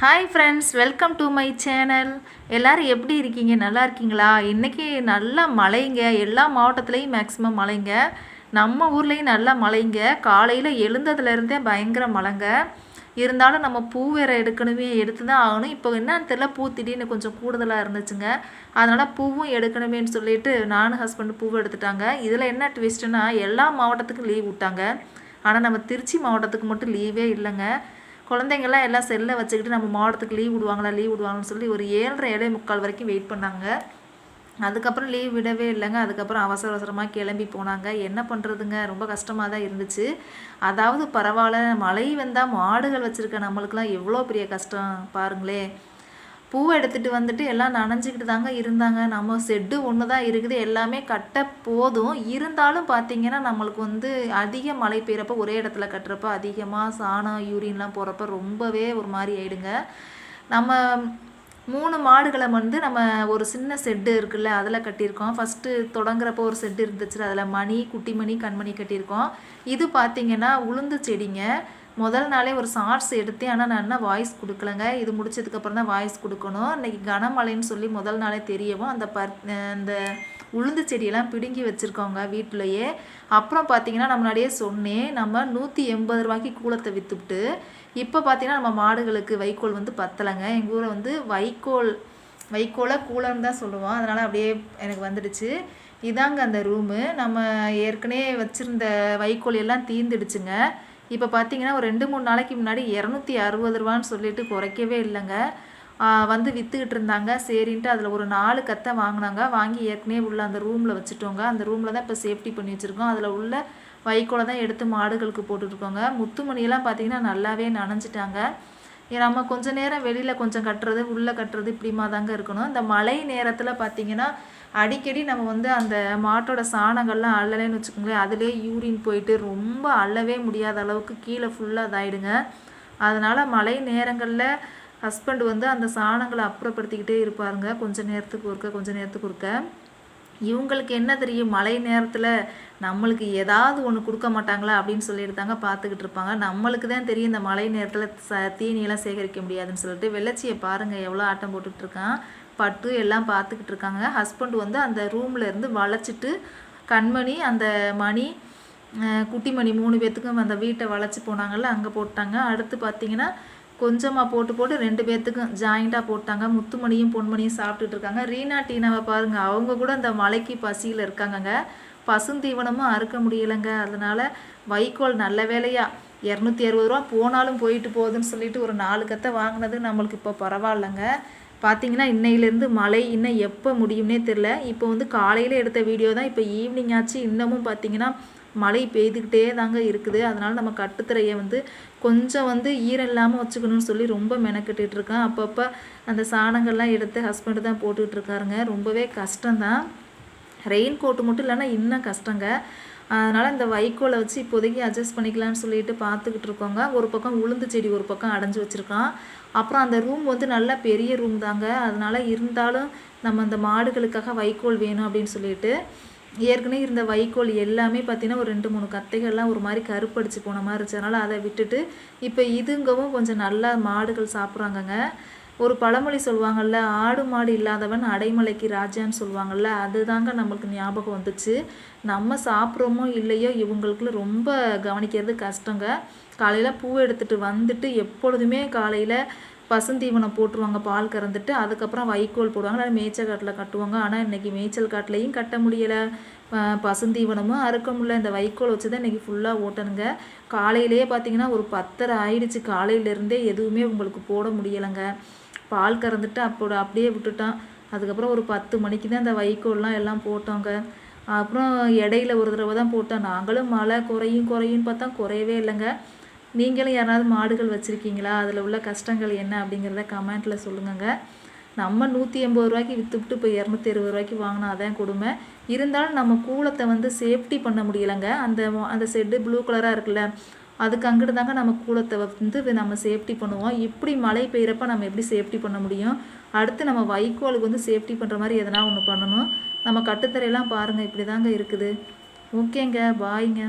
Hi friends welcome to my channel எல்லோரும் எப்படி இருக்கீங்க? நல்லா இருக்கீங்களா? இன்றைக்கி நல்லா மழைங்க. எல்லா மாவட்டத்துலேயும் மேக்ஸிமம் மழைங்க. நம்ம ஊர்லேயும் நல்லா மழைங்க. காலையில் எழுந்ததுலேருந்தே பயங்கர மழைங்க. இருந்தாலும் நம்ம பூ வேறு எடுக்கணுமே எடுத்து தான் ஆகணும். இப்போ என்னன்னு தெரில பூ திடீர்னு கொஞ்சம் கூடுதலாக இருந்துச்சுங்க. அதனால் பூவும் எடுக்கணுமேன்னு சொல்லிட்டு நானும் ஹஸ்பண்டு பூவை எடுத்துட்டாங்க. இதில் என்ன ட்விஸ்ட்டுன்னா எல்லா மாவட்டத்துக்கும் லீவ் விட்டாங்க. ஆனால் நம்ம திருச்சி மாவட்டத்துக்கு மட்டும் லீவே இல்லைங்க. குழந்தைங்கள்லாம் எல்லாம் செல்லை வச்சுக்கிட்டு நம்ம மாவட்டத்துக்கு லீவ் விடுவாங்களா லீவ் விடுவாங்கன்னு சொல்லி ஒரு ஏழரை ஏழை முக்கால் வரைக்கும் வெயிட் பண்ணாங்க. அதுக்கப்புறம் லீவ் விடவே இல்லைங்க. அதுக்கப்புறம் அவசர அவசரமாக கிளம்பி போனாங்க. என்ன பண்ணுறதுங்க ரொம்ப கஷ்டமாக தான் இருந்துச்சு. அதாவது பரவாயில்ல மழை வந்தால் மாடுகள் வச்சுருக்க நம்மளுக்கெல்லாம் எவ்வளோ பெரிய கஷ்டம் பாருங்களேன். பூவை எடுத்துகிட்டு வந்துட்டு எல்லாம் நனைஞ்சிக்கிட்டு தாங்க இருந்தாங்க. நம்ம செட்டு ஒன்று தான் இருக்குது. எல்லாமே கட்ட போதும். இருந்தாலும் பார்த்தீங்கன்னா நம்மளுக்கு வந்து அதிக மழை பெய்கிறப்ப ஒரே இடத்துல கட்டுறப்ப அதிகமாக சாணம் யூரின்லாம் போகிறப்ப ரொம்பவே ஒரு மாதிரி ஆயிடுங்க. நம்ம மூணு மாடுகளை வந்து நம்ம ஒரு சின்ன செட்டு இருக்குல்ல அதில் கட்டியிருக்கோம். ஃபஸ்ட்டு தொடங்குறப்போ ஒரு செட்டு இருந்துச்சு அதில் மணி குட்டி மணி கண்மணி கட்டியிருக்கோம். இது பார்த்திங்கன்னா உளுந்து செடிங்க. முதல் நாளே ஒரு ஷார்ட்ஸ் எடுத்தேன் ஆனால் நான் என்ன வாய்ஸ் கொடுக்கலங்க? இது முடிச்சதுக்கப்புறம் தான் வாய்ஸ் கொடுக்கணும். இன்றைக்கி கனமழைன்னு சொல்லி முதல் நாளே தெரியவும் அந்த பர் அந்த உளுந்து செடியெல்லாம் பிடுங்கி வச்சுருக்கோங்க வீட்டிலையே. அப்புறம் பார்த்தீங்கன்னா நம்ம முன்னாடியே சொன்னேன் நம்ம நூற்றி எண்பது ரூபாய்க்கு கூலத்தை விற்றுவிட்டு இப்போ பார்த்தீங்கன்னா நம்ம மாடுகளுக்கு வைக்கோல் வந்து பத்தலைங்க. எங்கள் ஊரை வந்து வைக்கோல் வைக்கோலை கூலன்னு தான் சொல்லுவோம். அதனால் அப்படியே எனக்கு வந்துடுச்சு. இதாங்க அந்த ரூமு நம்ம ஏற்கனவே வச்சுருந்த வைக்கோல் எல்லாம் தீர்ந்துடுச்சுங்க இப்போ பார்த்தீங்கன்னா ஒரு ரெண்டு மூணு நாளைக்கு முன்னாடி இரநூத்தி அறுபது ரூபான்னு சொல்லிட்டு குறைக்கவே இல்லைங்க. வந்து விற்றுக்கிட்டு இருந்தாங்க. சரின்ட்டு அதில் ஒரு நாலு கத்தை வாங்கினாங்க. வாங்கி ஏற்கனவே உள்ள அந்த ரூமில் வச்சுட்டோங்க. அந்த ரூமில் தான் இப்போ சேஃப்டி பண்ணி வச்சுருக்கோம். அதில் உள்ள வைக்கோலை தான் எடுத்து மாடுகளுக்கு போட்டுட்ருக்கோங்க முத்துமணியெல்லாம் பார்த்தீங்கன்னா நல்லாவே நனைஞ்சிட்டாங்க. நம்ம கொஞ்சம் நேரம் வெளியில் கொஞ்சம் கட்டுறது உள்ளே கட்டுறது இப்படிமா தாங்க இருக்கணும். இந்த மழை நேரத்தில் பார்த்தீங்கன்னா அடிக்கடி நம்ம வந்து அந்த மாட்டோட சாணங்கள்லாம் அள்ளலைன்னு வச்சுக்கோங்களேன் அதிலே யூரின் போயிட்டு ரொம்ப அள்ளவே முடியாத அளவுக்கு கீழே ஃபுல்லாக இதாயிடுங்க. அதனால் மழை நேரங்களில் ஹஸ்பண்ட் வந்து அந்த சாணங்களை அப்புறப்படுத்திக்கிட்டே இருப்பாருங்க. கொஞ்சம் நேரத்துக்கு ஒருக்க கொஞ்சம் நேரத்துக்கு ஒருக்க. இவங்களுக்கு என்ன தெரியும்? மழை நேரத்தில் நம்மளுக்கு ஏதாவது ஒன்று கொடுக்க மாட்டாங்களா? அப்படின்னு சொல்லிட்டு தாங்க பார்த்துக்கிட்டு இருப்பாங்க. நம்மளுக்கு தான் தெரியும் இந்த மழை நேரத்தில் ச தீனியெல்லாம் சேகரிக்க முடியாதுன்னு சொல்லிட்டு. வெள்ளச்சியை பாருங்கள் எவ்வளோ ஆட்டம் போட்டுட்ருக்கான் பட்டு எல்லாம் பார்த்துக்கிட்டு இருக்காங்க. ஹஸ்பண்ட் வந்து அந்த ரூமில் இருந்து வளைச்சிட்டு கண்மணி அந்த மணி குட்டிமணி மூணு பேர்த்துக்கும் அந்த வீட்டை வளைச்சி போனாங்கல்ல அங்கே போட்டாங்க. அடுத்து பார்த்தீங்கன்னா கொஞ்சமாக போட்டு போட்டு ரெண்டு பேர்த்துக்கும் ஜாயிண்ட்டாக போட்டாங்க. முத்துமணியும் பொன்மணியும் சாப்பிட்டுட்டு இருக்காங்க. ரீனா டீனாவை பாருங்கள் அவங்க கூட அந்த மலைக்கு பசியில் இருக்காங்கங்க. பசுந்தீவனமும் அறுக்க முடியலைங்க. அதனால் வைக்கோல் நல்ல வேலையாக இரநூத்தி அறுபது ரூபா போனாலும் போயிட்டு போகுதுன்னு சொல்லிட்டு ஒரு நாலு கத்தை வாங்கினது நம்மளுக்கு இப்போ பரவாயில்லைங்க. பார்த்தீங்கன்னா இன்னையிலேருந்து மழை இன்னும் எப்போ முடியும்னே தெரில இப்போ வந்து காலையில் எடுத்த வீடியோ தான் இப்போ ஈவினிங் ஆச்சு. இன்னமும் பார்த்தீங்கன்னா மழை பெய்துக்கிட்டே தாங்க இருக்குது. அதனால் நம்ம கட்டுத்திரையை வந்து கொஞ்சம் வந்து ஈரம் இல்லாமல் வச்சுக்கணும்னு சொல்லி ரொம்ப மெனக்கெட்டுட்டு இருக்கேன். அப்பப்போ அந்த சாணங்கள்லாம் எடுத்து ஹஸ்பண்டு தான் போட்டுக்கிட்டு இருக்காருங்க. ரொம்பவே கஷ்டம்தான். ரெயின் கோட்டு மட்டும் இல்லைன்னா இன்னும் கஷ்டங்க. அதனால் இந்த வைக்கோலை வச்சு இப்போதைக்கு அட்ஜஸ்ட் பண்ணிக்கலான்னு சொல்லிட்டு பார்த்துக்கிட்டு இருக்கோங்க. ஒரு பக்கம் உளுந்து செடி ஒரு பக்கம் அடைஞ்சு வச்சுருக்கான். அப்புறம் அந்த ரூம் வந்து நல்லா பெரிய ரூம் தாங்க. அதனால் இருந்தாலும் நம்ம அந்த மாடுகளுக்காக வைக்கோல் வேணும் அப்படின்னு சொல்லிட்டு ஏற்கனவே இருந்த வைக்கோல் எல்லாமே பார்த்தீங்கன்னா ஒரு ரெண்டு மூணு கத்தைகள்லாம் ஒரு மாதிரி கருப்படிச்சு போன மாதிரி இருந்துச்சு. அதனால் அதை விட்டுட்டு இப்போ இதுங்கவும் கொஞ்சம் நல்லா மாடுகள் சாப்பிட்றாங்கங்க. ஒரு பழமொழி சொல்லுவாங்கள்ல ஆடு மாடு இல்லாதவன் அடைமலைக்கு ராஜான்னு சொல்லுவாங்கள்ல அதுதாங்க நம்மளுக்கு ஞாபகம் வந்துச்சு. நம்ம சாப்பிட்றோமோ இல்லையோ இவங்களுக்குள்ள ரொம்ப கவனிக்கிறது கஷ்டங்க. காலையில் பூ எடுத்துகிட்டு வந்துட்டு எப்பொழுதுமே காலையில் பசுந்தீவனம் போட்டுருவாங்க பால் கறந்துட்டு அதுக்கப்புறம் வைக்கோல் போடுவாங்க இல்லை மேய்ச்சல் காட்டில் கட்டுவாங்க. ஆனால் இன்றைக்கி மேய்ச்சல் காட்டிலையும் கட்ட முடியலை. பசுந்தீவனமும் அறுக்க முடியல. இந்த வைக்கோல் வச்சு தான் இன்றைக்கி ஃபுல்லாக ஓட்டணுங்க. காலையிலேயே பார்த்தீங்கன்னா ஒரு பத்தரை ஆயிடுச்சு. காலையிலேருந்தே எதுவுமே உங்களுக்கு போட முடியலைங்க. பால் கறந்துட்டு அப்போ அப்படியே விட்டுட்டான். அதுக்கப்புறம் ஒரு பத்து மணிக்கு தான் இந்த வைக்கோல்லாம் எல்லாம் போட்டோங்க. அப்புறம் இடையில ஒரு தடவை தான் போட்டோம் நாங்களும் மழை குறையும் குறையும் பார்த்தா குறையவே இல்லைங்க. நீங்களும் யாராவது மாடுகள் வச்சுருக்கீங்களா? அதில் உள்ள கஷ்டங்கள் என்ன அப்படிங்கிறத கமெண்ட்டில் சொல்லுங்கங்க. நம்ம நூற்றி எண்பது ரூபாய்க்கு விற்றுவிட்டு இப்போ இரநூத்தி இருபது ரூபாய்க்கு வாங்கினா அதான் கொடுமை. இருந்தாலும் நம்ம கூலத்தை வந்து சேஃப்டி பண்ண முடியலைங்க. அந்த அந்த செட்டு ப்ளூ கலராக இருக்குல்ல அதுக்கு அங்கிட்டு தாங்க நம்ம கூலத்தை வந்து நம்ம சேஃப்டி பண்ணுவோம். இப்படி மழை பெய்கிறப்ப நம்ம எப்படி சேஃப்டி பண்ண முடியும்? அடுத்து நம்ம வைக்கோலுக்கு வந்து சேஃப்டி பண்ணுற மாதிரி எதனா ஒன்று பண்ணணும். நம்ம கட்டுத்தரையெல்லாம் பாருங்கள் இப்படி தாங்க இருக்குது. ஓகேங்க பாய்ங்க.